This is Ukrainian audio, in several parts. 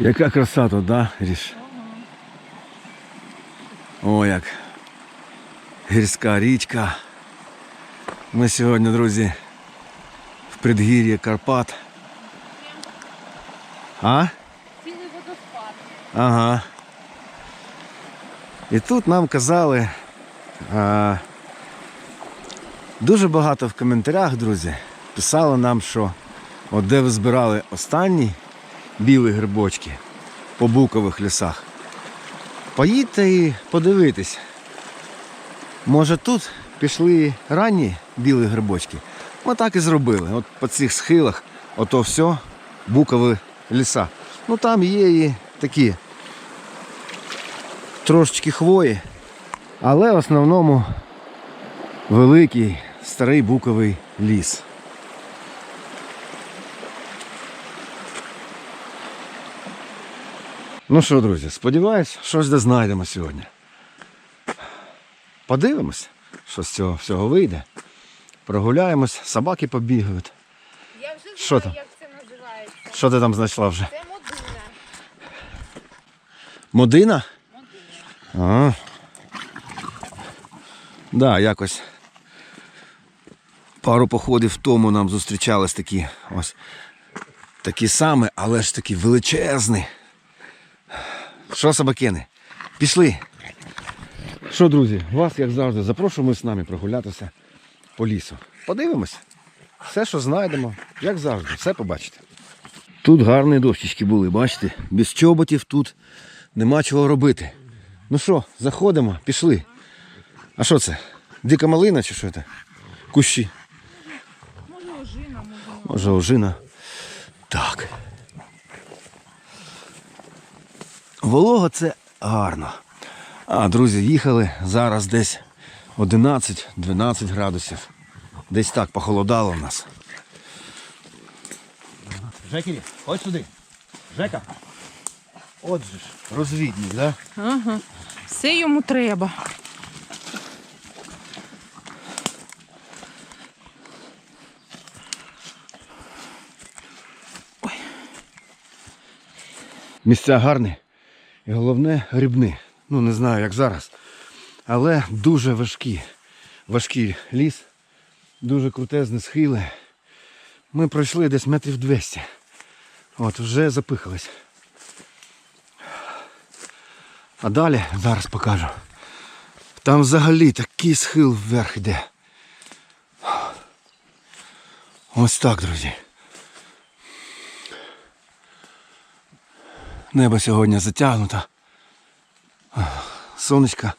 Яка краса тут, да, Ріш? О, як. Гірська річка. Ми сьогодні, друзі, в предгір'ї Карпат. А? Цілий водоспад. Ага. І тут нам казали а, дуже багато в коментарях, друзі, писали нам, що от де ви збирали останні білі грибочки по букових лісах. Поїдьте і подивитись. Може тут пішли ранні білі грибочки. Ми так і зробили. От по цих схилах, ото все, букові ліса. Ну там є і такі трошечки хвої, але в основному великий старий буковий ліс. Ну що, друзі, сподіваюсь, щось де знайдемо сьогодні. Подивимось, що з цього всього вийде. Прогуляємось, собаки побігають. Я вже знаю, Що там? як це називається. Що ти там знайшла вже? Це модина. Модина? Модина. Да, якось. Пару походів тому нам зустрічались такі ось такі самі, але ж такі величезні. Що, собакини? Пішли. Що, друзі, вас, як завжди, запрошуємо з нами прогулятися по лісу. Подивимось. Все, що знайдемо, як завжди, все побачите. Тут гарні дощечки були, бачите? Без чоботів тут нема чого робити. Ну що, заходимо, пішли. А що це? Дика малина чи що це? Кущі. Може ожина, може. Може, ожина. Так. Волога це гарно. А, друзі, їхали зараз десь 11-12 градусів. Десь так похолодало в нас. Жекірі, ходь сюди. Жека. От же ж, розвідник, да? Ага. Все йому треба. Місця гарні і головне грибні. Ну не знаю як зараз. Але дуже важкі. Важкий ліс, дуже крутезні схили. Ми пройшли десь метрів 200. От, вже запихались. А далі зараз покажу. Там взагалі такий схил вверх йде. Ось так, друзі. Небо сьогодні затягнуто. Сонечка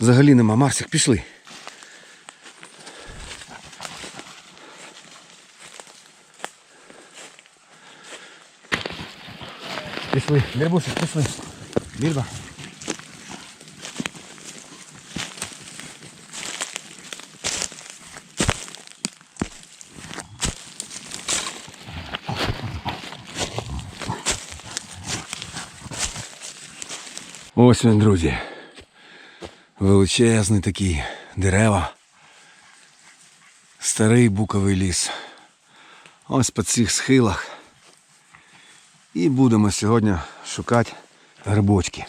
взагалі нема. Марсик, пішли. Пішли. Дербусик, пішли. Більба. Ось він, друзі. Величезний такий дерева. Старий буковий ліс. Ось по цих схилах. І будемо сьогодні шукати грибочки.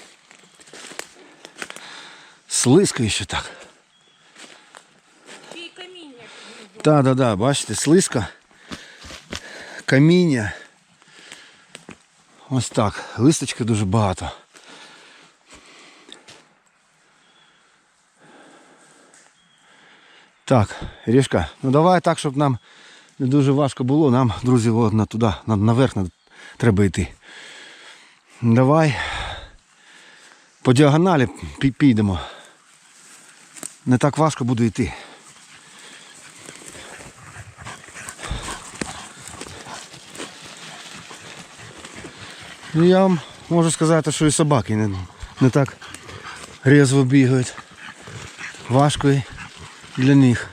Слизько ще так. І каміння. Так, так, так, бачите, слизько. Каміння. Ось так. Листочка дуже багато. Так, Рішка, ну давай так, щоб нам не дуже важко було. Нам, друзі, на туди, на, наверх треба йти. Давай. По діагоналі підемо. Не так важко буде йти. Ну я вам можу сказати, що і собаки не, не так різво бігають. Важко і для них.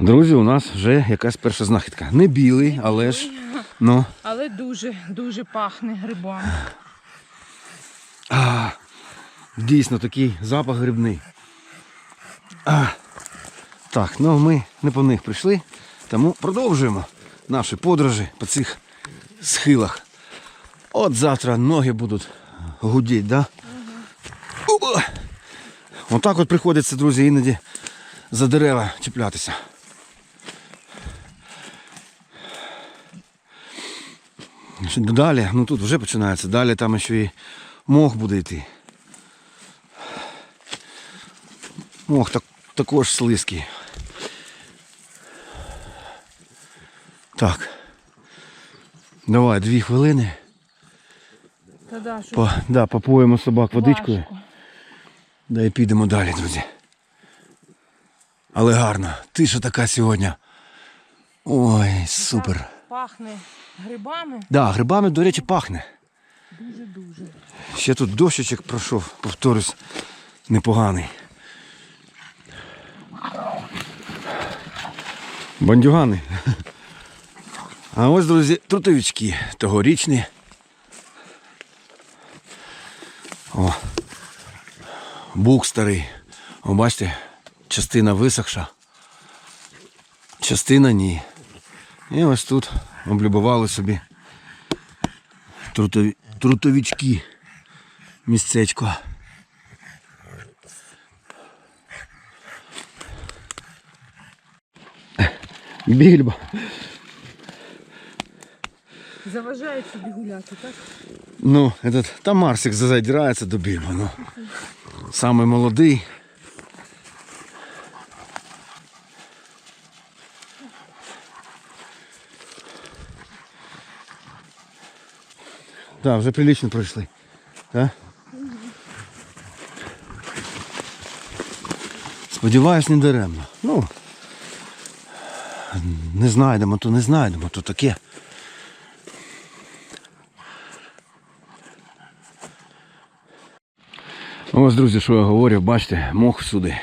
Друзі, у нас вже якась перша знахідка. Не білий, але ж ну, Але дуже, дуже пахне грибами. а, дійсно такий запах грибний. А, так, ну ми не по них прийшли. Тому продовжуємо наші подорожі по цих схилах. От завтра ноги будуть гудіти, да? Отак от приходиться, друзі, іноді за дерева чіплятися. Далі, ну тут вже починається, далі там ще і мох буде йти. Мох так, також слизький. Так. Давай, дві хвилини. Та да, що По, да, попоїмо собак водичкою. важко. Да і підемо далі, друзі. Але гарно. Тиша така сьогодні. Ой, супер. Пахне грибами Да, грибами, до речі, пахне. дуже-дуже. Ще тут дощечок пройшов, повторюсь, непоганий. Бандюгани. А ось, друзі, трутовички тогорічні. О, бук старий. О, бачите, частина висохша, частина ні. І ось тут облюбували собі трутові, трутовички місцечко. Більбо. Заважають собі гуляти, так? Ну, этот, там Марсик задирається до Більбо, ну. Самий молодий. Так, вже прилично пройшли. Так? Сподіваюсь, не даремно. Ну, не знайдемо, то не знайдемо, то таке. Ось, друзі, що я говорю, бачите, мох всюди.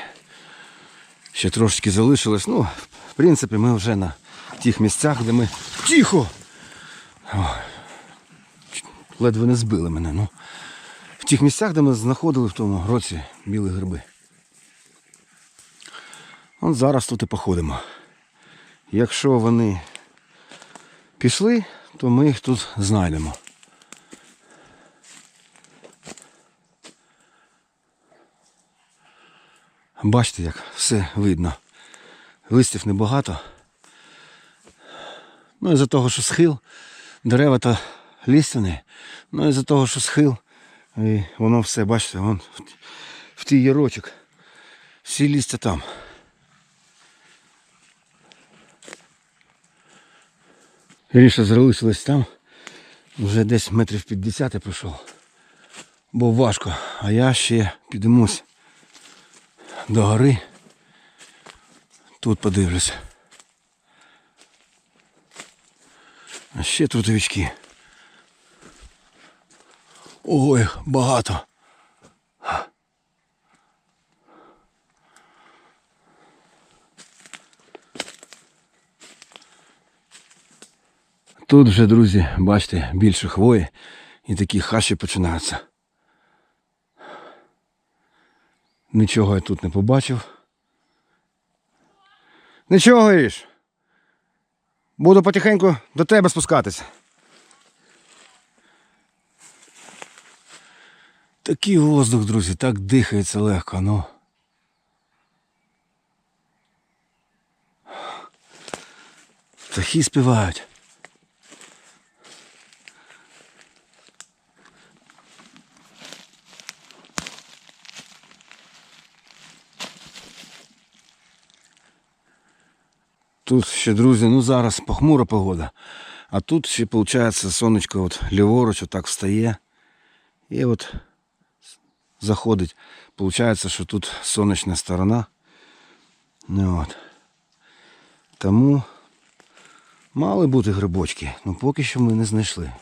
Ще трошечки залишилось. Ну, в принципі, ми вже на тих місцях, де ми. Тихо! О, ледве не збили мене. Ну. В тих місцях, де ми знаходили в тому році білі гриби. От зараз тут і походимо. Якщо вони пішли, то ми їх тут знайдемо. Бачите, як все видно. Листів небагато. Ну, із-за того, що схил, дерева та лістяні, ну із-за того, що схил, і воно все, бачите, вон в, тій ярочок. Всі листя там. Ріша залишилась там. Вже десь метрів 50 я пройшов. Бо важко, а я ще підемусь до гори. Тут подивлюся. А ще трутовички. Ой, багато. Тут вже, друзі, бачите, більше хвої і такі хащі починаються. Нічого я тут не побачив. Нічого, Іріш. Буду потихеньку до тебе спускатися. Такий воздух, друзі, так дихається легко, ну. Птахи співають. Тут ще, друзі, ну зараз похмура погода. А тут ще, виходить, сонечко от ліворуч отак встає. І от заходить. Получається, що тут сонячна сторона. Ну, от. Тому мали бути грибочки, але поки що ми не знайшли.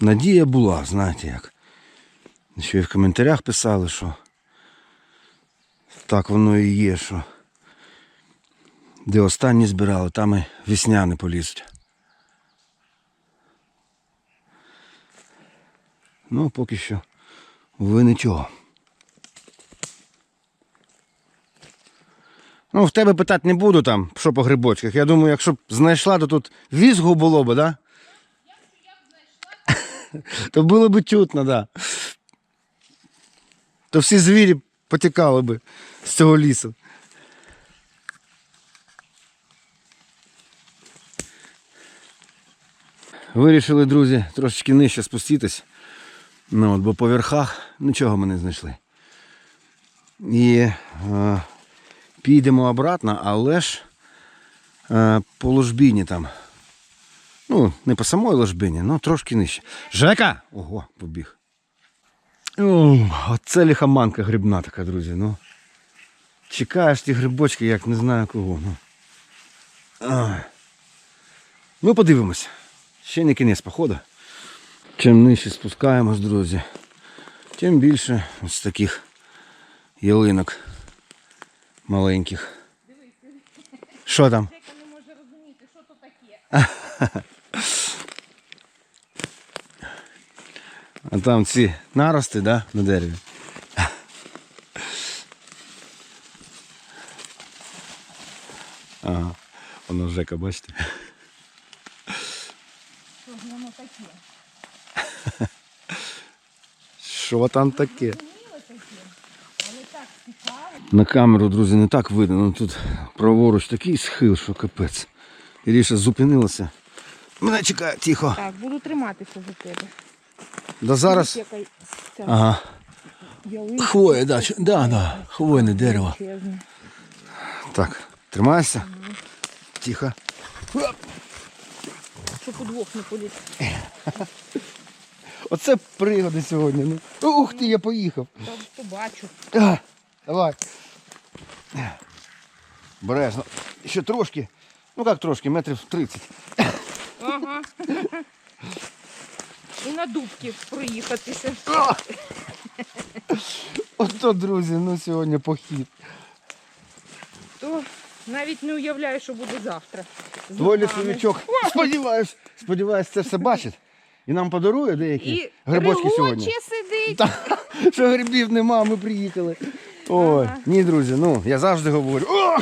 Надія була, знаєте як. Ще й в коментарях писали, що так воно і є, що де останні збирали, там і весняни полізуть. Ну, поки що ви нічого. Ну, в тебе питати не буду там, що по грибочках. Я думаю, якщо б знайшла, то тут візгу було б, да? То було б чутно, да. То всі звірі потікали би з цього лісу. Вирішили, друзі, трошечки нижче спуститись. Ну, от, бо по верхах нічого ми не знайшли. І е, підемо обратно, але ж е, по ложбіні там. Ну, не по самій ложбині, ну трошки нижче. Жека! Ого, побіг. О, оце ліхоманка грибна така, друзі. Ну. Чекаєш ті грибочки, як не знаю кого. Ну, ну подивимось. Ще не кінець походу. Чим нижче спускаємось, друзі, тим більше ось таких ялинок маленьких. Що там? Не може розуміти, що то таке. А там ці нарости, да, на дереві. Ага, воно Жека, бачите. Що ж воно таке? Що там таке? Цікаво. На камеру, друзі, не так видно. Ну тут праворуч такий схил, що капець. Іріша зупинилася. Мене чекає, тихо. Так, буду триматися за тебе. Да зараз. Ага. Хвоя, да, ч- да, да. Хвойне дерево. Так, тримайся. Тихо. Щоб удвох не поліз. Оце пригоди сьогодні. Ну. Ух ти, я поїхав. Та побачу. А, давай. Бережно. Ще трошки. Ну як трошки, метрів 30. Ага. І на дубки проїхатися. Ото, друзі, ну сьогодні похід. То навіть не уявляю, що буде завтра. з Твой ногами. лісовичок, сподіваюсь, сподіваюсь, це все бачить. І нам подарує деякі І грибочки регоче сьогодні. сидить. Та, що грибів нема, ми приїхали. Ой, ні, друзі, ну я завжди говорю. О!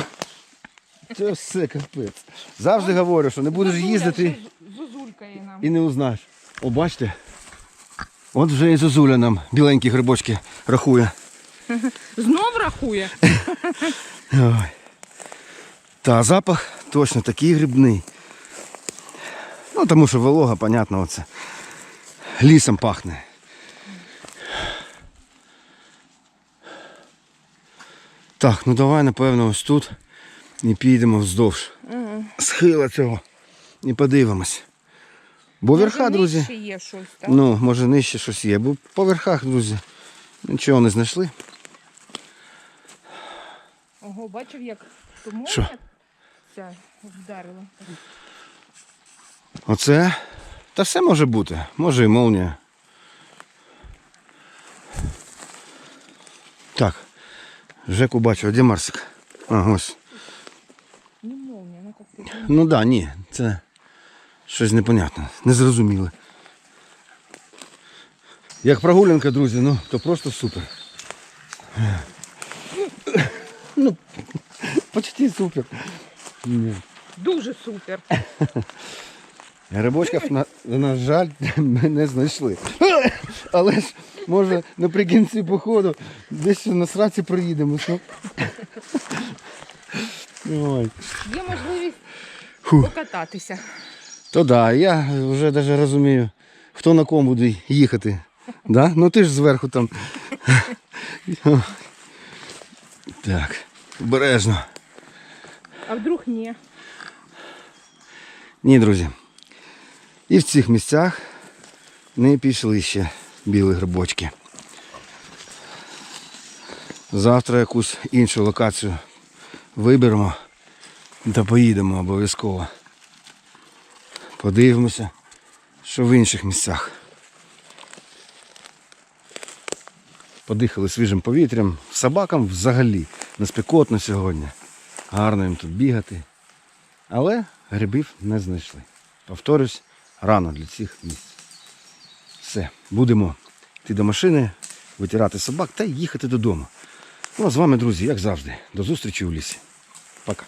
Це все капець. Завжди говорю, що не будеш Зозуля їздити ще Зозулькає нам. і не узнаєш. О, бачите? От вже і Зозуля нам біленькі грибочки рахує. Знов рахує. Ой. Та запах точно такий грибний. Ну, тому що волога, понятно, оце. Лісом пахне. Так, ну давай, напевно, ось тут і підемо вздовж схила цього і подивимось. Бо верха, друзі. нижче є щось, так? Ну, може нижче щось є, бо по верхах, друзі, нічого не знайшли. Ого, бачив, як Що? Ця вдарила. Оце. Та все може бути. Може і молнія. Так. Жеку бачу, а де Марсик? А, ось. Не молния, ну як ти. Ну да, ні, це щось непонятне, незрозуміле. Як прогулянка, друзі, ну, то просто супер. Ну, почти супер. Ні. Дуже супер. Грибочків, на, на жаль, ми не знайшли. Але ж, може, наприкінці походу десь на сраці проїдемо. що? Ой. Є можливість Фу. покататися. То да, я вже навіть розумію, хто на кому буде їхати. Да? Ну ти ж зверху там. Так, обережно. А вдруг ні. Ні, друзі. І в цих місцях не пішли ще білі грибочки. Завтра якусь іншу локацію виберемо та поїдемо обов'язково. Подивимося, що в інших місцях. Подихали свіжим повітрям. Собакам взагалі не спекотно сьогодні. Гарно їм тут бігати. Але грибів не знайшли. Повторюсь, рано для цих місць. Все, будемо йти до машини, витирати собак та їхати додому. Ну а з вами, друзі, як завжди, до зустрічі у лісі. Пока.